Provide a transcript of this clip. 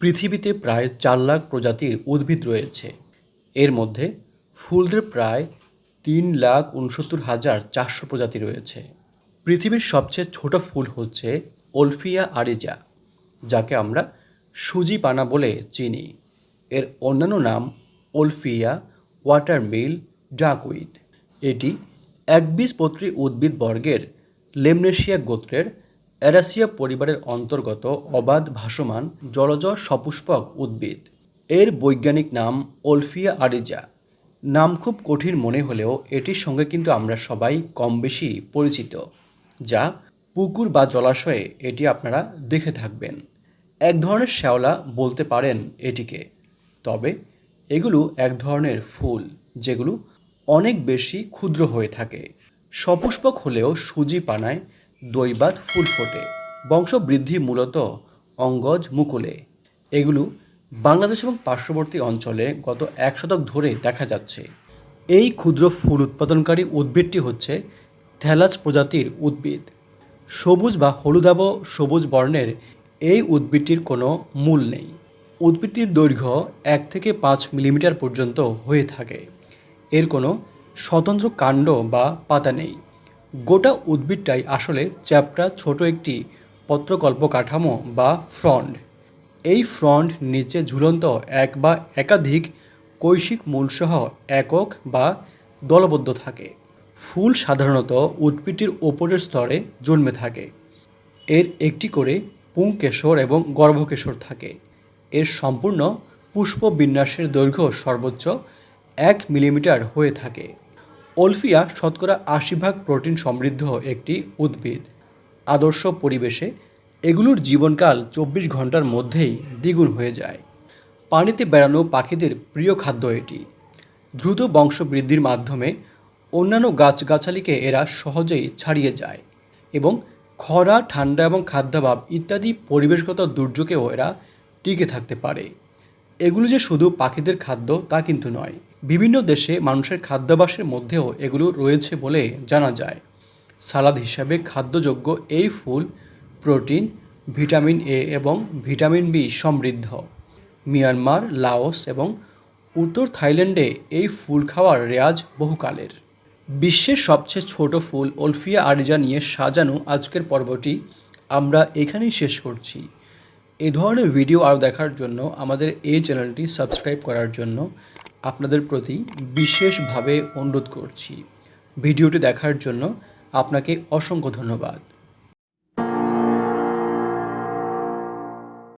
পৃথিবীতে প্রায় চার লাখ প্রজাতির উদ্ভিদ রয়েছে। এর মধ্যে ফুলদের প্রায় তিন লাখ উনসত্তর হাজার চারশো প্রজাতি রয়েছে। পৃথিবীর সবচেয়ে ছোট ফুল হচ্ছে ওলফিয়া আরিজা, যাকে আমরা সুজি পানা বলে চিনি। এর অন্যান্য নাম ওলফিয়া ওয়াটার ওয়াটারমিল ডাকউইড। এটি একবীজপত্রী উদ্ভিদ বর্গের লেমনেশিয়া গোত্রের অ্যারাসিয়া পরিবারের অন্তর্গত অবাধ ভাসমান জলজ সপুষ্পক উদ্ভিদ। এর বৈজ্ঞানিক নাম ওলফিয়া আরিজা। নাম খুব কঠিন মনে হলেও এটির সঙ্গে কিন্তু আমরা সবাই কম বেশি পরিচিত, যা পুকুর বা জলাশয়ে এটি আপনারা দেখে থাকবেন। এক ধরনের শ্যাওলা বলতে পারেন এটিকে, তবে এগুলো এক ধরনের ফুল, যেগুলো অনেক বেশি ক্ষুদ্র হয়ে থাকে। সপুষ্পক হলেও সুজি পানায় দৈবাত ফুল ফোটে। বংশবৃদ্ধি মূলত অঙ্গজ মুকুলে। এগুলো বাংলাদেশ এবং পার্শ্ববর্তী অঞ্চলে গত এক শতক ধরে দেখা যাচ্ছে। এই ক্ষুদ্র ফুল উৎপাদনকারী উদ্ভিদটি হচ্ছে থ্যালাস প্রজাতির উদ্ভিদ। সবুজ বা হলুদাব সবুজ বর্ণের এই উদ্ভিদটির কোনো মূল নেই। উদ্ভিদটির দৈর্ঘ্য এক থেকে পাঁচ মিলিমিটার পর্যন্ত হয়ে থাকে। এর কোনো স্বতন্ত্র কাণ্ড বা পাতা নেই। গোটা উদ্ভিদটাই আসলে চ্যাপটা ছোট একটি পত্রকল্প কাঠামো বা ফ্রন্ড এই ফ্রন্ট নিচে ঝুলন্ত এক বা একাধিক কৈশিক মূলসহ একক বা দলবদ্ধ থাকে। ফুল সাধারণত উদ্ভিদটির ওপরের স্তরে জন্মে থাকে। এর একটি করে পুংকেশর এবং গর্ভকেশর থাকে। এর সম্পূর্ণ পুষ্প বিন্যাসের দৈর্ঘ্য সর্বোচ্চ এক মিলিমিটার হয়ে থাকে। ওলফিয়া শতকরা আশি ভাগ প্রোটিন সমৃদ্ধ একটি উদ্ভিদ। আদর্শ পরিবেশে এগুলোর জীবনকাল চব্বিশ ঘণ্টার মধ্যেই দ্বিগুণ হয়ে যায়। পানিতে বেড়ানো পাখিদের প্রিয় খাদ্য এটি। দ্রুত বংশবৃদ্ধির মাধ্যমে অন্যান্য গাছগাছালিকে এরা সহজেই ছাড়িয়ে যায় এবং খরা, ঠান্ডা এবং খাদ্যাভাব ইত্যাদি পরিবেশগত দুর্যোগেও এরা টিকে থাকতে পারে। এগুলো যে শুধু পাখিদের খাদ্য তা কিন্তু নয়। বিভিন্ন দেশে মানুষের খাদ্যাভ্যাসের মধ্যেও এগুলো রয়েছে বলে জানা যায়। সালাদ হিসাবে খাদ্যযোগ্য এই ফুল প্রোটিন, ভিটামিন এ এবং ভিটামিন বি সমৃদ্ধ। মিয়ানমার, লাওস এবং উত্তর থাইল্যান্ডে এই ফুল খাওয়ার রেয়াজ বহুকালের। বিশ্বের সবচেয়ে ছোট ফুল ওলফিয়া আরিজা নিয়ে সাজানো আজকের পর্বটি আমরা এখানেই শেষ করছি। এ ধরনের ভিডিও আরও দেখার জন্য আমাদের এই চ্যানেলটি সাবস্ক্রাইব করার জন্য আপনাদের প্রতি বিশেষভাবে অনুরোধ করছি। ভিডিওটি দেখার জন্য আপনাকে অসংখ্য ধন্যবাদ।